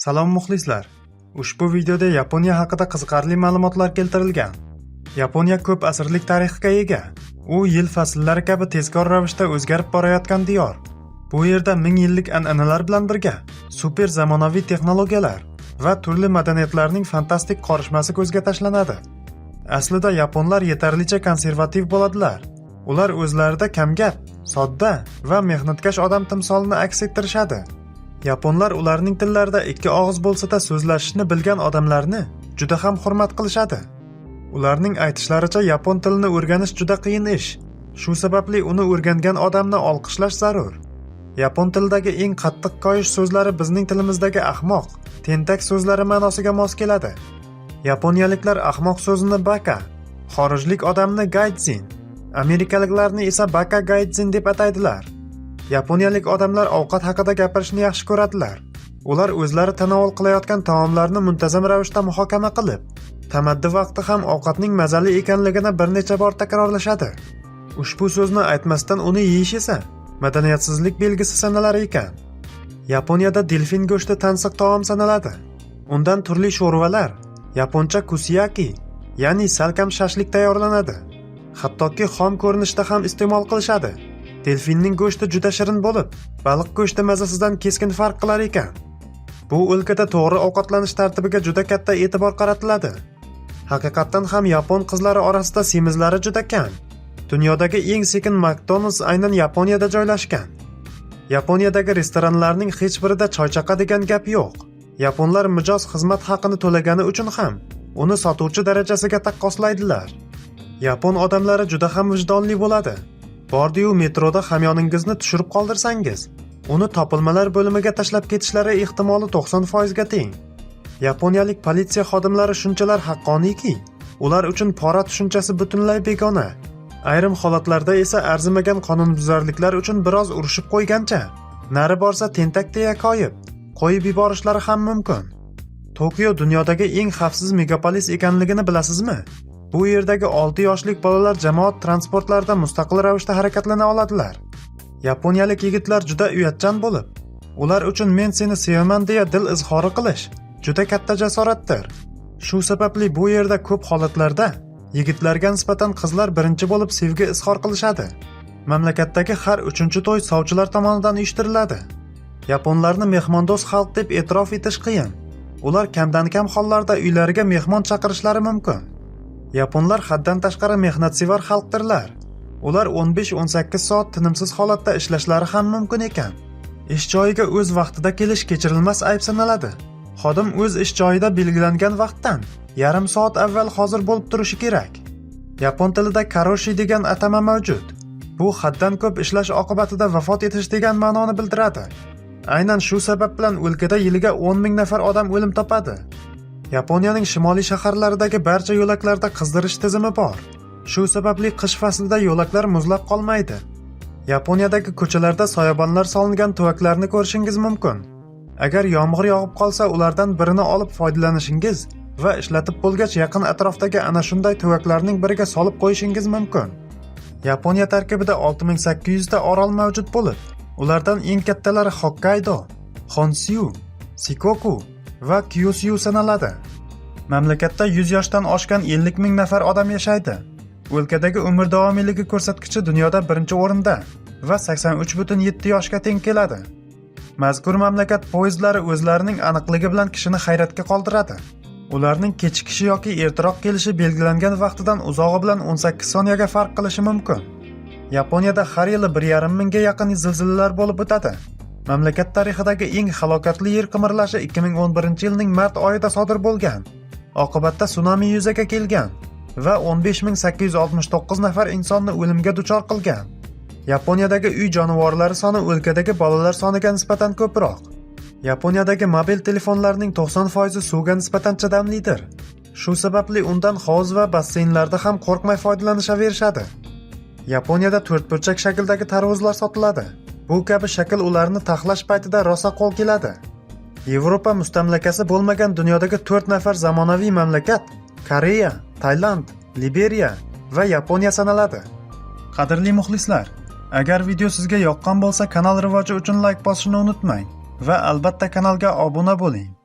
Salom muxlislar. Ushbu videoda Yaponiya haqida qiziqarli ma'lumotlar keltirilgan. Yaponiya ko'p asrlik tarixga ega. U yil fasllari kabi tezkor ravishda o'zgarib borayotgan diyor. Bu yerda ming yillik an'analar bilan birga super zamonaviy texnologiyalar va turli madaniyatlarning fantastik qorishmasi ko'zga tashlanadi. Aslida yaponlar yetarlicha konservativ bo'ladilar. Ular o'zlarida kamgap, sodda va mehnatkash odam timsolini aks ettirishadi. Yaponlar ularning tillarida ikki og'iz bo'lsa-da so'zlashishni bilgan odamlarni juda ham hurmat qilishadi. Ularning aytishlaricha yapon tilini o'rganish juda qiyin ish. Shu sababli uni o'rgangan odamni olqishlash zarur. Yapon tilidagi eng qattiq koyish so'zlari bizning tilimizdagi ahmoq, tentak so'zlari ma'nosiga mos keladi. Yaponiyaliklar ahmoq so'zini baka, xorijlik odamni gaydzin amerikaliklarni esa baka gaydzin deb ataydilar. Yaponiyalik odamlar ovqat haqida gapirishni yaxshi ko'radilar. Ular o'zlari tanovul qilayotgan taomlarni muntazam ravishda muhokama qilib, tamaddi vaqti ham ovqatning mazali ekanligini bir necha bor takrorlashadi. Ushbu so'zni aytmasdan uni yeyish esa madaniyatsizlik belgisi sanalar ekan. Yaponiyada delfin go'shti tansiq taom sanaladi. Undan turli sho'rvalar, yaponcha kusiyaki, ya'ni salkam shashlik tayyorlanadi. Hattoki xom ko'rinishda ham iste'mol qilishadi. Delfinning go'shti juda shirin bo'lib, baliq go'shti mazasidan keskin farq qilar ekan. Bu o'lkada to'g'ri ovqatlanish tartibiga juda katta e'tibor qaratiladi. Haqiqatdan ham yapon qizlari orasida semizlari juda kam. Dunyodagi eng sekin makdonalds aynan Yaponiyada joylashgan. Yaponiyadagi restoranlarning hech birida choychaqa degan gap yo'q. Yaponlar mijoz xizmat haqini to'lagani uchun ham uni sotuvchi darajasiga taqqoslaydilar. Yapon odamlari juda ham vijdonli bo'ladi. Bordiyu metroda hamyoningizni tushirib qoldirsangiz, uni topilmalar bo'limiga tashlab ketishlari ehtimoli 90% ga teng. Yaponiyalik politsiya xodimlari shunchalar haqqoniyki, ular uchun pora tushunchasi butunlay begona. Ayrim holatlarda esa arzimagan qonunbuzarliklar uchun biroz urushib qo'ygancha, nari borsa tentak deya koyib, qo'yib yuborishlari ham mumkin. Tokio dunyodagi eng xavfsiz megapolis ekanligini bilasizmi? Bu yerdagi 6 yoshlik bolalar jamoat transportlarida mustaqil ravishda harakatlana oladilar. Yaponiyalik yigitlar juda uyatchan bo'lib, ular uchun men seni sevaman deya dil izhori qilish juda katta jasoratdir. Shu sababli bu yerda ko'p holatlarda yigitlarga nisbatan qizlar birinchi bo'lib sevgi izhor qilishadi. Mamlakatdagi har uchinchi to'y sovchilar tomonidan uyushtiriladi. Yaponlarni mehmondo'st xalq deb e'tirof etish qiyin. Ular kamdan kam hollarda uylariga mehmon chaqirishlari mumkin. Yaponlar haddan tashqari mehnatsevar xalqdirlar. Ular 15-18 soat tinimsiz holatda ishlashlari ham mumkin ekan. Ish joyiga o'z vaqtida kelish kechirilmas ayb sanaladi. Xodim o'z ish joyida belgilangan vaqtdan yarim soat avval hozir bo'lib turishi kerak. Yapon tilida karoshi degan atama mavjud. Bu haddan ko'p ishlash oqibatida vafot etish degan ma'noni bildiradi. Aynan shu sabab bilan o'lkada yiliga 10 ming nafar odam o'lim topadi. Yaponiyaning shimoliy shaharlaridagi barcha yo'laklarda qizdirish tizimi bor. Shu sababli qish faslida yo'laklar muzlab qolmaydi. Yaponiyadagi ko'chalarda soyabonlar solingan tuvaklarni ko'rishingiz mumkin. Agar yomg'ir yog'ib qolsa, ulardan birini olib foydalanishingiz va ishlatib bo'lgach yaqin atrofdagi ana shunday tuvaklarning biriga solib qo'yishingiz mumkin. Yaponiya tarkibida 6800 ta orol mavjud bo'lib, ulardan eng kattalari Hokkaido, Honshu, Shikoku va Kyushu sanaladi. Mamlakatda 100 yoshdan oshgan 50 ming nafar odam yashaydi. O'lkadagi umr davomiyligi ko'rsatkichi dunyoda birinchi o'rinda va 83.7 yoshga teng keladi. Mazkur mamlakat poyezdlari o'zlarining aniqligi bilan kishini hayratga qoldiradi. Ularning kechikishi yoki ertaroq kelishi belgilangan vaqtidan uzog'i bilan 18 soniyaga farq qilishi mumkin. Yaponiyada har yili 1,5 mingga yaqin zilzilalar bo'lib o'tadi. Mamlakat tarixidagi eng halokatli yer qimirlashi 2011-yilning mart oyida sodir bo'lgan. Oqibatda sunami yuzaga kelgan va 15869 nafar insonni o'limga duchor qilgan. Yaponiyadagi uy jonivorlari soni o'lkadagi bolalar soniga nisbatan ko'proq. Yaponiyadagi mobil telefonlarning 90% suvga nisbatan chidamlidir. Shu sababli undan hovuz va basseynlarda ham qo'rqmay foydalanishaverishadi. Yaponiyada to'rtburchak shakldagi tarvuzlar sotiladi. Bu kabi shakl ularni taxlash paytida rosa qo'l keladi. Yevropa mustamlakasi bo'lmagan dunyodagi 4 nafar zamonaviy mamlakat Koreya, Tailand, Liberiya va Yaponiya sanaladi. Qadrli muxlislar, agar video sizga yoqqan bo'lsa, kanal rivoji uchun like bosishni unutmang va albatta kanalga obuna bo'ling.